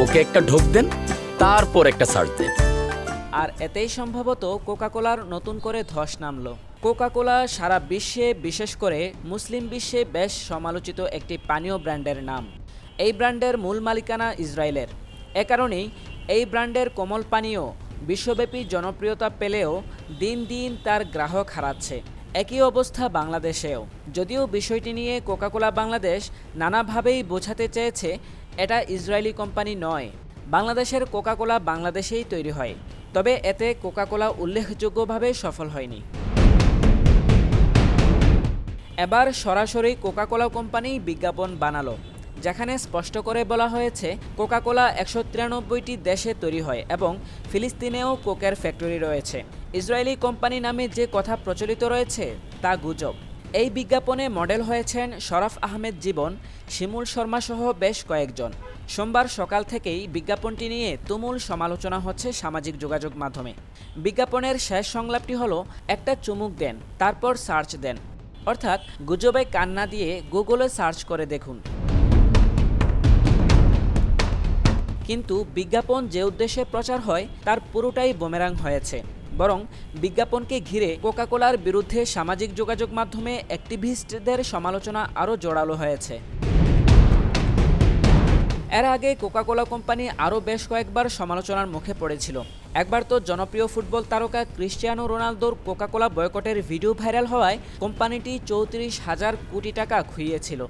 কোকে একটা ঢোক দেন, তারপর একটা সার্চ দেন। আর এতেই সম্ভবত কোকাকোলার নতুন করে ধস নামলো। কোকাকোলা সারা বিশ্বে, বিশেষ করে মুসলিম বিশ্বে বেশ সমালোচিত একটি পানীয় ব্র্যান্ডের নাম। এই ব্র্যান্ডের মূল মালিকানা ইসরায়েলের। এ কারণেই এই ব্র্যান্ডের কোমল পানীয় বিশ্বব্যাপী জনপ্রিয়তা পেলেও দিন দিন তার গ্রাহক হারাচ্ছে। একই অবস্থা বাংলাদেশেও। যদিও বিষয়টি নিয়ে কোকাকোলা বাংলাদেশ নানাভাবেই বোঝাতে চেয়েছে এটা ইসরায়েলি কোম্পানি নয়। বাংলাদেশের কোকাকোলা বাংলাদেশেই তৈরি হয়। তবে এতে কোকাকোলা উল্লেখযোগ্যভাবে সফল হয়নি। এবার সরাসরি কোকাকোলা কোম্পানি বিজ্ঞাপন বানালো, যেখানে স্পষ্ট করে বলা হয়েছে, কোকাকোলা একশো তিরানব্বইটি দেশে তৈরি হয় এবং ফিলিস্তিনেও কোকের ফ্যাক্টরি রয়েছে। ইসরায়েলি কোম্পানি নামে যে কথা প্রচলিত রয়েছে, তা গুজব। এই বিজ্ঞাপনে মডেল হয়েছেন শরফ আহমেদ জীবন, শিমুল শর্মা সহ বেশ কয়েকজন। সোমবার সকাল থেকেই বিজ্ঞাপনটি নিয়ে তুমুল সমালোচনা হচ্ছে সামাজিক যোগাযোগ মাধ্যমে। বিজ্ঞাপনের শেষ সংলাপটি হলো, একটা চুমুক দেন, তারপর সার্চ দেন। অর্থাৎ গুজবে কান্না দিয়ে গুগলে সার্চ করে দেখুন। কিন্তু বিজ্ঞাপন যে উদ্দেশ্যে প্রচার হয়, তার পুরোটাই বোমেরাং হয়েছে। বরং বিজ্ঞাপনকে ঘিরে কোকাকোলার বিরুদ্ধে সামাজিক যোগাযোগ মাধ্যমে অ্যাক্টিভিস্টদের সমালোচনা আরও জোরালো হয়েছে। এর আগে কোকাকোলা কোম্পানি আরও বেশ কয়েকবার সমালোচনার মুখে পড়েছিল। একবার তো জনপ্রিয় ফুটবল তারকা ক্রিস্টিয়ানো রোনালদোর কোকাকোলা বয়কটের ভিডিও ভাইরাল হওয়ায় কোম্পানিটি চৌত্রিশ হাজার কোটি টাকা খুইয়েছিল।